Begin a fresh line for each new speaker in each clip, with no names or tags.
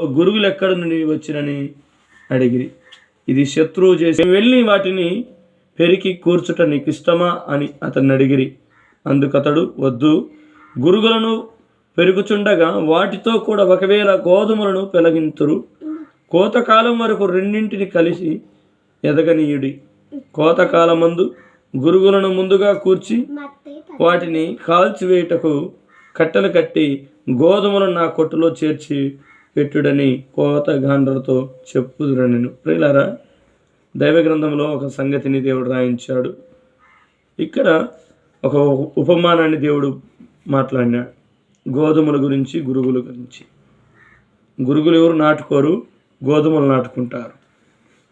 గురుగులు ఎక్కడ నుండి వచ్చినని అడిగిరి. ఇది శత్రువు చేసి వెళ్ళి వాటిని పెరికి కూర్చుట నీకు ఇష్టమా అని అతన్ని అడిగిరి. అందుకతడు వద్దు. గురుగులను పెరుగుచుండగా వాటితో కూడా ఒకవేళ గోధుమలను పెలగింతురు. కోతకాలం వరకు రెండింటిని కలిసి ఎదగనీయుడి. కోతకాలమందు గురుగులను ముందుగా కూర్చి వాటిని కాల్చివేయుటకు కట్టెలు కట్టి గోధుమలను నా కొట్టులో చేర్చి పెట్టుడని కోత గాండ్రతో చెప్పుదురనెను ప్రియులారా దైవ గ్రంథంలో ఒక సంగతిని దేవుడు రాయించాడు. ఇక్కడ ఒక ఉపమానాన్ని దేవుడు మాట్లాడినాడు. గోధుమల గురించి గురుగుల గురించి. గురుగులు ఎవరు నాటుకోరు గోధుమలు నాటుకుంటారు.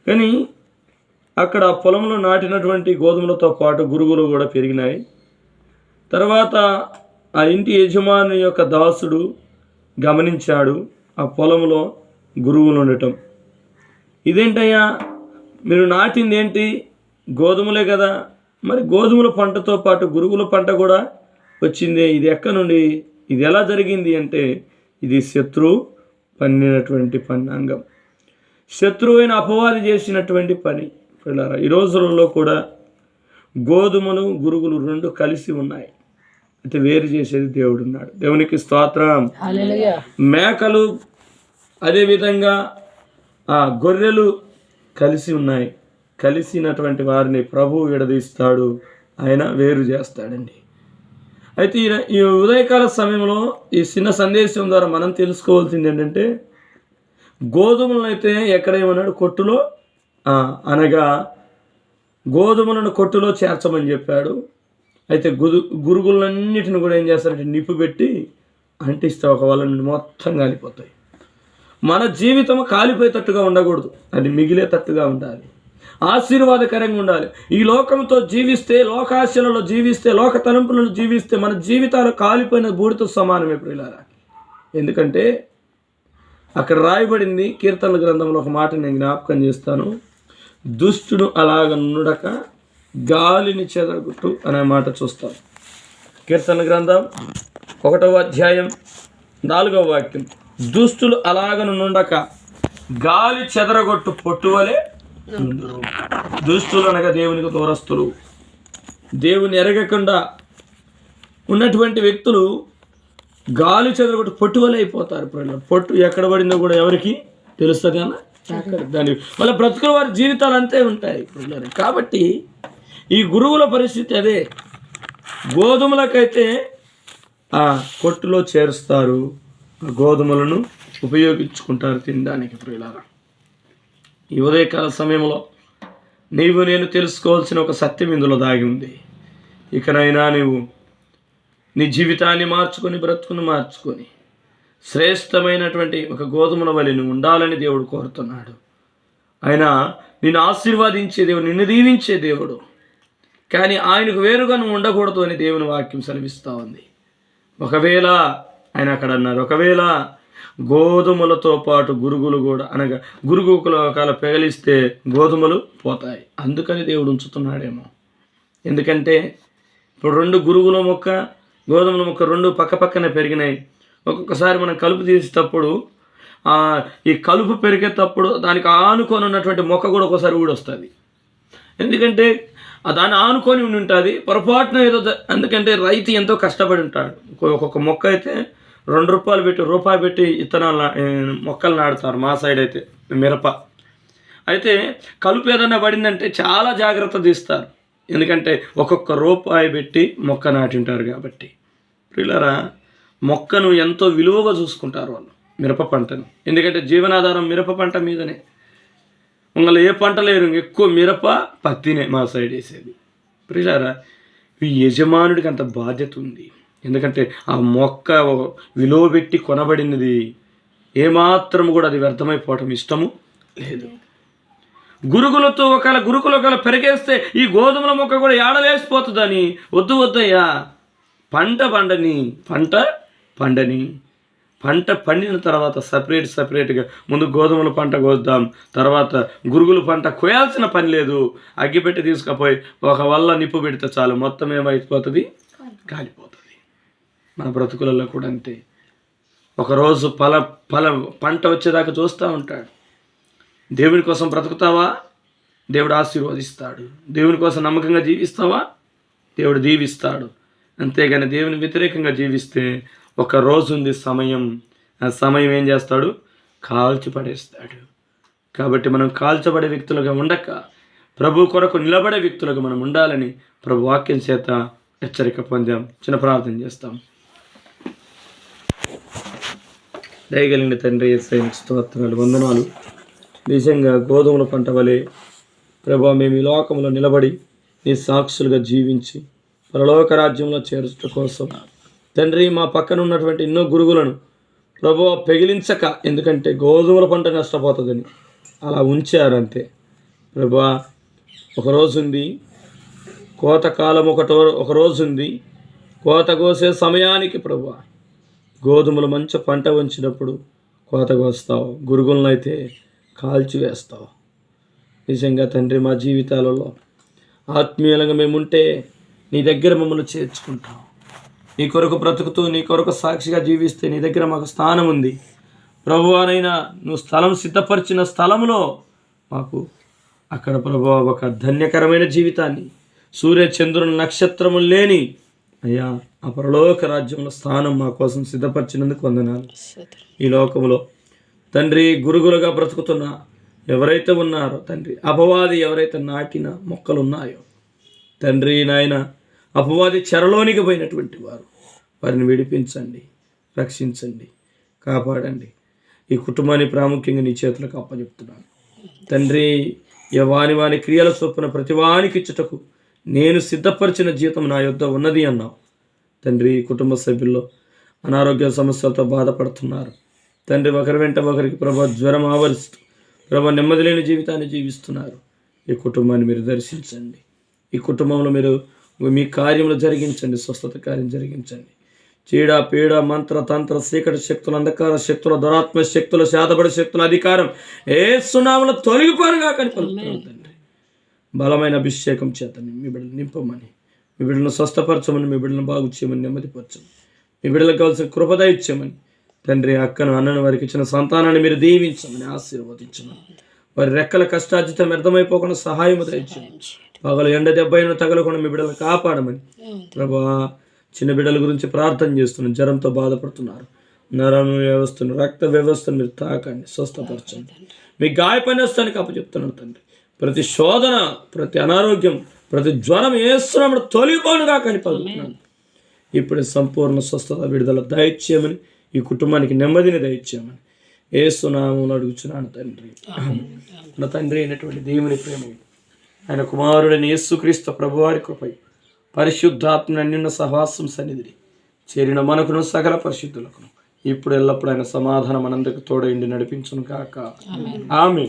కానీ అక్కడ పొలంలో నాటినటువంటి గోధుమలతో పాటు గురుగులు కూడా పెరిగినాయి. తర్వాత ఆ ఇంటి యజమాని యొక్క దాసుడు గమనించాడు. ఆ పొలంలో గురువులు ఉండటం. ఇదేంటయ్యా? మీరు నాటింది ఏంటి గోధుమలే కదా. మరి గోధుమల పంటతో పాటు గురుగుల పంట కూడా వచ్చింది. ఇది ఎక్కడ నుండి? ఇది ఎలా జరిగింది అంటే ఇది శత్రువు పన్నినటువంటి పన్నాంగం. శత్రువైన అపవాది చేసినటువంటి పని పిల్లరా ఈ రోజులలో కూడా గోధుమలు గురుగులు రెండు కలిసి ఉన్నాయి. అయితే వేరు చేసేది దేవుడు ఉన్నాడు దేవునికి స్తోత్రం. మేకలు అదేవిధంగా ఆ గొర్రెలు కలిసి ఉన్నాయి. కలిసినటువంటి వారిని ప్రభు విడదీస్తాడు. ఆయన వేరు చేస్తాడండి. అయితే ఈ ఈ ఉదయకాల సమయంలో ఈ చిన్న సందేశం ద్వారా మనం తెలుసుకోవాల్సింది ఏంటంటే గోధుమలను అయితే ఎక్కడేమన్నాడు కొట్టులో అనగా గోధుమలను కొట్టులో చేర్చమని చెప్పాడు. అయితే గురు గురుగులన్నిటిని కూడా ఏం చేస్తారంటే నిప్పు పెట్టి అంటిస్తే ఒక వాళ్ళ నుండి మొత్తం కాలిపోతాయి. మన జీవితం కాలిపోయేటట్టుగా ఉండకూడదు. అది మిగిలేటట్టుగా ఉండాలి. ఆశీర్వాదకరంగా ఉండాలి. ఈ లోకంతో జీవిస్తే లోకాశలలో జీవిస్తే లోక తలంపులను జీవిస్తే మన జీవితాలు కాలిపోయిన బూడితో సమానమే ప్రియులారా. ఎందుకంటే అక్కడ రాయబడింది కీర్తనల గ్రంథంలో ఒక మాట నేను జ్ఞాపకం చేస్తాను. దుష్టుడు అలాగ నుండక గాలిని చెదరగొట్టు అనే మాట చూస్తాను కీర్తన గ్రంథం ఒకటవ అధ్యాయం నాలుగవ వాక్యం. దుస్తులు అలాగనుండక గాలి చెదరగొట్టు పొట్టువలే దుస్తులు అనగా దేవునికి దూరస్తులు దేవుని ఎరగకుండా ఉన్నటువంటి వ్యక్తులు గాలి చెదరగొట్టు పొట్టువలే అయిపోతారు ప్రజలు పొట్టు ఎక్కడ పడిందో కూడా ఎవరికి తెలుస్తుంది అన్న? దాని వాళ్ళ బ్రతుకుల వారి జీవితాలు అంతే ఉంటాయి ప్రజలు కాబట్టి ఈ గురువుల పరిస్థితి అదే. గోధుమలకైతే ఆ కొట్టులో చేరుస్తారు. గోధుమలను ఉపయోగించుకుంటారు తినడానికి ప్రియులారా. ఈ ఉదయకాల సమయంలో నీవు నేను తెలుసుకోవాల్సిన ఒక సత్యం ఇందులో దాగి ఉంది. ఇకనైనా నీవు నీ జీవితాన్ని మార్చుకొని బ్రతుకుని మార్చుకొని శ్రేష్టమైనటువంటి ఒక గోధుమల వలిని నువ్వు ఉండాలని దేవుడు కోరుతున్నాడు. ఆయన నిన్ను ఆశీర్వాదించే దేవుడు నిన్ను దీవించే దేవుడు కానీ ఆయనకు వేరుగా నువ్వు ఉండకూడదు అని దేవుని వాక్యం సెలవిస్తూ ఉంది. ఒకవేళ ఆయన అక్కడ అన్నారు. ఒకవేళ గోధుమలతో పాటు గురుగులు కూడా అనగా గురుగుకుల ఒకవేళ పెగలిస్తే గోధుమలు పోతాయి. అందుకని దేవుడు ఉంచుతున్నాడేమో. ఎందుకంటే ఇప్పుడు రెండు గురుగుల మొక్క గోధుమల మొక్క రెండు పక్క పక్కనే పెరిగినాయి. ఒక్కొక్కసారి మనం కలుపు తీసేటప్పుడు ఈ కలుపు పెరిగేటప్పుడు దానికి ఆనుకొని ఉన్నటువంటి మొక్క కూడా ఒకసారి ఊడొస్తుంది. ఎందుకంటే దాన్ని ఆనుకొని ఉండి ఉంటుంది పొరపాటున ఏదో ఎందుకంటే రైతు ఎంతో కష్టపడి ఉంటాడు. ఒక్కొక్క మొక్క అయితే రెండు రూపాయలు పెట్టి రూపాయి పెట్టి ఇత్తనాలు మొక్కలు నాటుతారు మా సైడ్ అయితే మిరప. అయితే కలుపు ఏదైనా పడిందంటే చాలా జాగ్రత్త తీస్తారు. ఎందుకంటే ఒక్కొక్క రూపాయి పెట్టి మొక్క నాటింటారు కాబట్టి. పిల్లరా మొక్కను ఎంతో విలువగా చూసుకుంటారు వాళ్ళు మిరప పంటను. ఎందుకంటే జీవనాధారం మిరప పంట మీదనే. ఉంగళ ఏ పంట లేరు ఎక్కువ మిరప పత్తినే మా సైడ్ వేసేది. ప్రియులారా ఈ యజమానుడికి అంత బాధ్యత ఉంది. ఎందుకంటే ఆ మొక్క విలువ పెట్టి కొనబడినది ఏమాత్రం కూడా అది వ్యర్థమైపోవటం ఇష్టము లేదు. గురుకులతో ఒకవేళ గురుకులు ఒకవేళ పెరిగేస్తే ఈ గోధుమల మొక్క కూడా ఏడలేసిపోతుందని వద్దు వద్దయ్యా. పంట పండని పంట పండని. పంట పండిన తర్వాత సపరేట్ సపరేట్గా ముందు గోధుమల పంట కోద్దాం. తర్వాత గురుగులు పంట కోయాల్సిన పని లేదు. అగ్గిపెట్టి తీసుకుపోయి ఒక వల్ల నిప్పు పెడితే చాలు. మొత్తం ఏమైపోతుంది? కాలిపోతుంది. మన బ్రతుకులలో కూడా అంతే. ఒకరోజు ఫల ఫల పంట వచ్చేదాకా చూస్తూ ఉంటాడు. దేవుని కోసం బ్రతుకుతావా? దేవుడు ఆశీర్వదిస్తాడు. దేవుని కోసం నమ్మకంగా జీవిస్తావా? దేవుడు దీవిస్తాడు. అంతేగాని దేవుని వ్యతిరేకంగా జీవిస్తే ఒక రోజు ఉంది సమయం. ఆ సమయం ఏం చేస్తాడు? కాల్చిపడేస్తాడు. కాబట్టి మనం కాల్చబడే వ్యక్తులుగా ఉండక ప్రభు కొరకు నిలబడే వ్యక్తులుగా మనం ఉండాలని ప్రభు వాక్యం చేత హెచ్చరిక పొందాం. చిన్న ప్రార్థన చేస్తాం. దయగలిగిన తండ్రి యేసయ్యకు స్తోత్రాలు వందనాలు. నిజంగా గోధుమల పంట వలె ప్రభా మేము ఈ లోకంలో నిలబడి నీ సాక్షులుగా జీవించి పరలోక రాజ్యంలో చేర్చట కోసం తండ్రి మా పక్కన ఉన్నటువంటి ఎన్నో గురుగులను ప్రభు పెగిలించక ఎందుకంటే గోధుమల పంట నష్టపోతుందని అలా ఉంచారు అంతే ప్రభా ఒకరోజుంది కోతకాలం కోత కాలం ఒకటో ఒక రోజు ఉంది కోత కోసే సమయానికి ప్రభా గోధుమలు మంచి పంట వంచినప్పుడు కోతకొస్తావు గురుగులను అయితే కాల్చివేస్తావు నిజంగా తండ్రి మా జీవితాలలో ఆత్మీయంగా మేముంటే నీ దగ్గర మమ్మల్ని చేర్చుకుంటాం నీ కొరకు బ్రతుకుతూ నీ కొరకు సాక్షిగా జీవిస్తే నీ దగ్గర మాకు స్థానం ఉంది. ప్రభువానైనా నువ్వు స్థలం సిద్ధపరిచిన స్థలంలో మాకు అక్కడ ప్రభు ఒక ధన్యకరమైన జీవితాన్ని. సూర్య చంద్రుని నక్షత్రములు లేని అయ్యా ఆ పరలోక రాజ్యంలో స్థానం మా కోసం సిద్ధపరిచినందుకు వందనాలు. ఈ లోకంలో తండ్రి గురుగులుగా బ్రతుకుతున్న ఎవరైతే ఉన్నారో తండ్రి అపవాది ఎవరైతే నాటిన మొక్కలు ఉన్నాయో తండ్రి నాయన అపవాది చెరలోనికి పోయినటువంటి వారు వారిని విడిపించండి రక్షించండి కాపాడండి. ఈ కుటుంబాన్ని ప్రాముఖ్యంగా నీ చేతులకు అప్పచెప్తున్నాను. తండ్రి వాని వాని క్రియల చొప్పున ప్రతివానికి ఇచ్చుటకు నేను సిద్ధపరిచిన జీతం నా యొద్ద ఉన్నది అన్నావు. తండ్రి కుటుంబ సభ్యుల్లో అనారోగ్య సమస్యలతో బాధపడుతున్నారు. తండ్రి ఒకరి వెంట ఒకరికి ప్రభా జ్వరం ఆవరిస్తూ ప్రభా నెమ్మది లేని జీవితాన్ని జీవిస్తున్నారు. ఈ కుటుంబాన్ని మీరు దర్శించండి. ఈ కుటుంబంలో మీరు మీ కార్యములు జరిగించండి స్వస్థత కార్యం జరిగించండి. చీడ పీడ మంత్ర తంత్ర చీకటి శక్తులు అంధకార శక్తుల దురాత్మ శక్తుల శాతపడి శక్తుల అధికారం ఏ సునాముల తొలగిపోనుగా కనిపడుతున్నాను తండ్రి. బలమైన అభిషేకం చేతని మీ బిడ్డలు నింపమని మీ బిడ్డలను స్వస్థపరచమని మీ బిడ్డలను బాగు చేయమని నెమ్మదిపరచమని మీ బిడ్డలకు కావాల్సిన కృపద ఇచ్చామని తండ్రి అక్కను అన్నను వారికి ఇచ్చిన సంతానాన్ని మీరు దీవించమని ఆశీర్వదించమని. వారి రెక్కల కష్టార్జితం వ్యర్థమైపోకుండా సహాయం దయచేయండి పగలు ఎండ దెబ్బైన తగలకుండా మీ బిడ్డలు కాపాడమని. ప్రభా చిన్న బిడ్డల గురించి ప్రార్థన చేస్తున్నాను. జ్వరంతో బాధపడుతున్నారు. నరం వ్యవస్థను రక్త వ్యవస్థను మీరు తాకండి స్వస్థపరచండి. మీ గాయపనేస్తానికి అప్పచెప్తున్నాను తండ్రి. ప్రతి శోధన ప్రతి అనారోగ్యం ప్రతి జ్వరం వేస్తున్నప్పుడు తొలిపోనుగా కనిపడుతున్నాను ఇప్పుడు సంపూర్ణ స్వస్థత విడుదల దయచేయమని ఈ కుటుంబానికి నెమ్మదిని దయచేయమని ఏసునామం అడుగుచున్నాను తండ్రి. నా తండ్రి అయినటువంటి దేవుని ప్రేమ ఆయన కుమారుడైన యేసుక్రీస్తు ప్రభువారి కృపై పరిశుద్ధాత్మ నిన్న సహవాసం సన్నిధిని చేరిన మనకును సకల పరిశుద్ధులకును. ఇప్పుడు ఎల్లప్పుడు ఆయన సమాధానం మనందరికి తోడైండి నడిపించును కాక ఆమె